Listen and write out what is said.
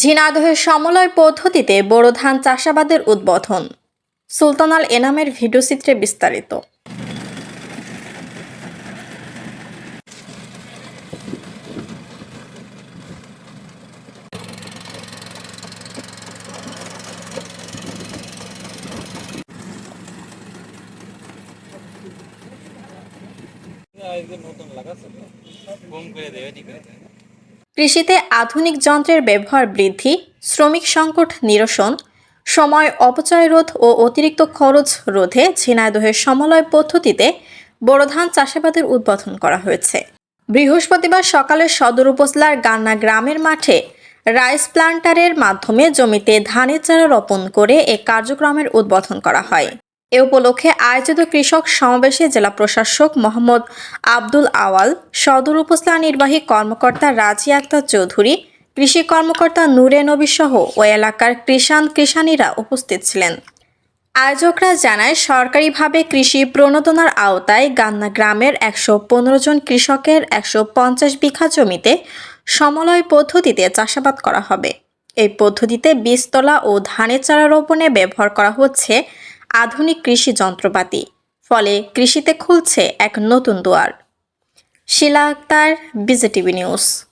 ঝিনাইদহের সমলয় পদ্ধতিতে বোরো ধান চাষাবাদের উদ্বোধন। সুলতানাল এনামের ভিডিওচিত্রে বিস্তারিত। গুম করে দেবে, ঠিক আছে। কৃষিতে আধুনিক যন্ত্রের ব্যবহার বৃদ্ধি, শ্রমিক সংকট নিরসন, সময় অপচয় রোধ ও অতিরিক্ত খরচ রোধে ঝিনাইদহের সমলয় পদ্ধতিতে বোরো ধান চাষাবাদের উদ্বোধন করা হয়েছে। বৃহস্পতিবার সকালে সদর উপজেলার গান্না গ্রামের মাঠে রাইস প্লান্টারের মাধ্যমে জমিতে ধানের চারা রোপণ করে এ কার্যক্রমের উদ্বোধন করা হয়। এ উপলক্ষে আয়োজিত কৃষক সমাবেশে জেলা প্রশাসক মোহাম্মদ আব্দুল আওয়াল, সদর উপজেলা নির্বাহী কর্মকর্তা রাজি আক্তার চৌধুরী, কৃষি কর্মকর্তা নূরে নবী সহ ও এলাকার কৃষাণ কৃষানীরা উপস্থিত ছিলেন। আয়োজকরা জানায়, সরকারিভাবে কৃষি প্রণোদনার আওতায় গান্না গ্রামের একশো পনেরো জন কৃষকের একশো পঞ্চাশ বিঘা জমিতে সমলয় পদ্ধতিতে চাষাবাদ করা হবে। এই পদ্ধতিতে বীজতলা ও ধানের চারা রোপণে ব্যবহার করা হচ্ছে আধুনিক কৃষি যন্ত্রপাতি ফলে কৃষিতে খুলছে এক নতুন দুয়ার। Shila Akhtar BJTV news.